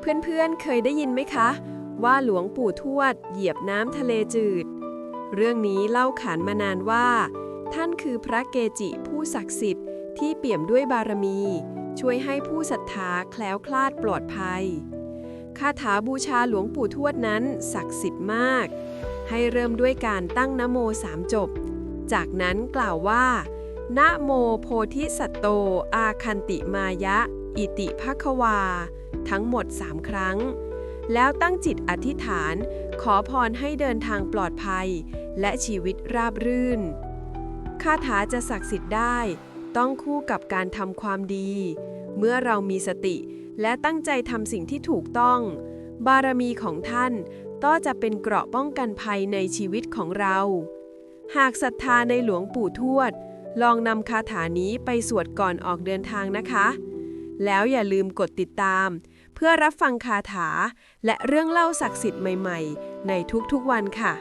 เพื่อนๆเคยได้ยินไหมคะ ว่าหลวงปู่ทวด เหยียบน้ำทะเลจืด เรื่องนี้เล่าขานมานานว่า ท่านคือพระเกจิผู้ศักดิ์สิทธิ์ที่เปี่ยมด้วยบารมี ช่วยให้ผู้ศรัทธาแคล้วคลาดปลอดภัยคาถาบูชาหลวงปู่ทวดนั้นศักดิ์สิทธิ์มาก ให้เริ่มด้วยการตั้งนโมสามจบ จากนั้นกล่าวว่านะโมโพธิสัตโต อาคันติมายะ อิติภควา ทั้งหมดสามครั้ง แล้วตั้งจิตอธิษฐาน ขอพรให้เดินทางปลอดภัย และชีวิตราบรื่น คาถาจะศักดิ์สิทธิ์ได้ ต้องคู่กับการทำความดี เมื่อเรามีสติและตั้งใจทำสิ่งที่ถูกต้อง บารมีของท่านก็จะเป็นเกราะป้องกันภัยในชีวิตของเรา หากศรัทธาในหลวงปู่ทวด ลองนำคาถานี้ไปสวดก่อนออกเดินทางนะคะ แล้วอย่าลืมกดติดตาม เพื่อรับฟังคาถา และเรื่องเล่าศักดิ์สิทธิ์ใหม่ ๆ ในทุกๆวันค่ะ